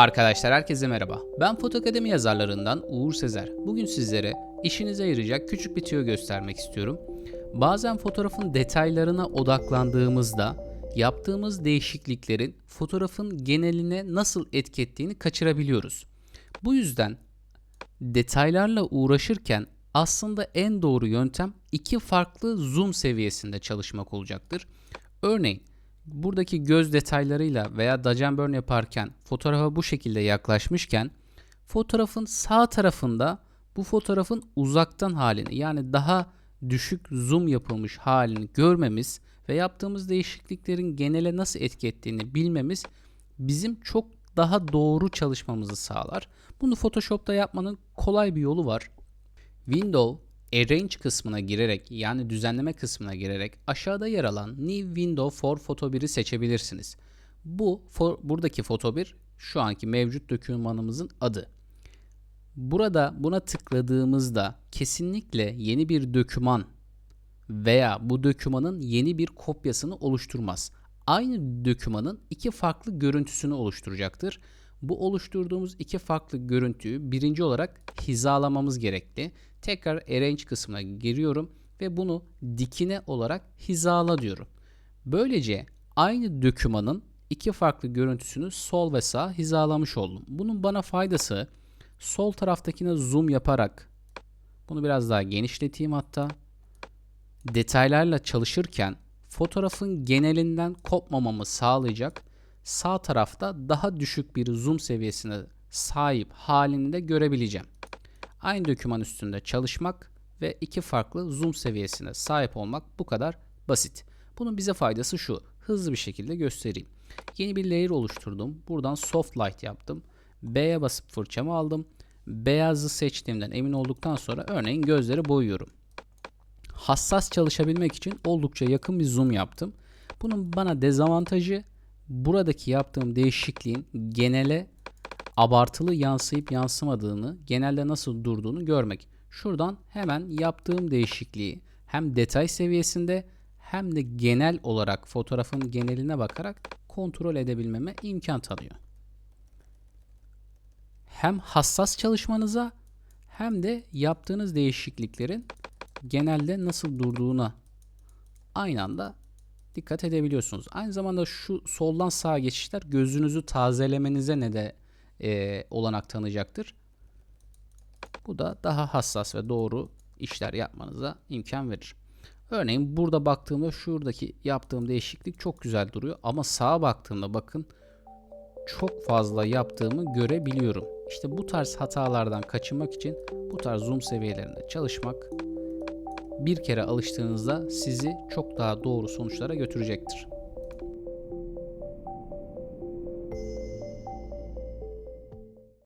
Arkadaşlar herkese merhaba. Ben Foto Akademi yazarlarından Uğur Sezer. Bugün sizlere işinize yarayacak küçük bir tüyo göstermek istiyorum. Bazen fotoğrafın detaylarına odaklandığımızda yaptığımız değişikliklerin fotoğrafın geneline nasıl etki ettiğini kaçırabiliyoruz. Bu yüzden detaylarla uğraşırken aslında en doğru yöntem iki farklı zoom seviyesinde çalışmak olacaktır. Örneğin buradaki göz detaylarıyla veya dodge burn yaparken fotoğrafa bu şekilde yaklaşmışken fotoğrafın sağ tarafında bu fotoğrafın uzaktan halini yani daha düşük zoom yapılmış halini görmemiz ve yaptığımız değişikliklerin genele nasıl etki ettiğini bilmemiz bizim çok daha doğru çalışmamızı sağlar. Bunu Photoshop'ta yapmanın kolay bir yolu var. Window Arrange kısmına girerek yani düzenleme kısmına girerek aşağıda yer alan New Window for Photo 1'i seçebilirsiniz. Bu for, buradaki Photo 1 şu anki mevcut dokümanımızın adı. Burada buna tıkladığımızda kesinlikle yeni bir doküman veya bu dokümanın yeni bir kopyasını oluşturmaz. Aynı dokümanın iki farklı görüntüsünü oluşturacaktır. Bu oluşturduğumuz iki farklı görüntüyü birinci olarak hizalamamız gerekli. Tekrar arrange kısmına giriyorum ve bunu dikine olarak hizala diyorum. Böylece aynı dokümanın iki farklı görüntüsünü sol ve sağ hizalamış oldum. Bunun bana faydası sol taraftakine zoom yaparak bunu biraz daha genişleteyim hatta detaylarla çalışırken fotoğrafın genelinden kopmamamı sağlayacak sağ tarafta daha düşük bir zoom seviyesine sahip halini de görebileceğim. Aynı doküman üstünde çalışmak ve iki farklı zoom seviyesine sahip olmak bu kadar basit. Bunun bize faydası şu. Hızlı bir şekilde göstereyim. Yeni bir layer oluşturdum. Buradan soft light yaptım. B'ye basıp fırçamı aldım. Beyazı seçtiğimden emin olduktan sonra örneğin gözleri boyuyorum. Hassas çalışabilmek için oldukça yakın bir zoom yaptım. Bunun bana dezavantajı buradaki yaptığım değişikliğin genele abartılı yansıyıp yansımadığını, genelde nasıl durduğunu görmek. Şuradan hemen yaptığım değişikliği hem detay seviyesinde hem de genel olarak fotoğrafın geneline bakarak kontrol edebilmeme imkan tanıyor. Hem hassas çalışmanıza hem de yaptığınız değişikliklerin genelde nasıl durduğuna aynı anda dikkat edebiliyorsunuz. Aynı zamanda şu soldan sağa geçişler gözünüzü tazelemenize ne de e, olanak tanıyacaktır. Bu da daha hassas ve doğru işler yapmanıza imkan verir. Örneğin burada baktığımda şuradaki yaptığım değişiklik çok güzel duruyor ama sağa baktığımda bakın çok fazla yaptığımı görebiliyorum. İşte bu tarz hatalardan kaçınmak için bu tarz zoom seviyelerinde çalışmak bir kere alıştığınızda sizi çok daha doğru sonuçlara götürecektir.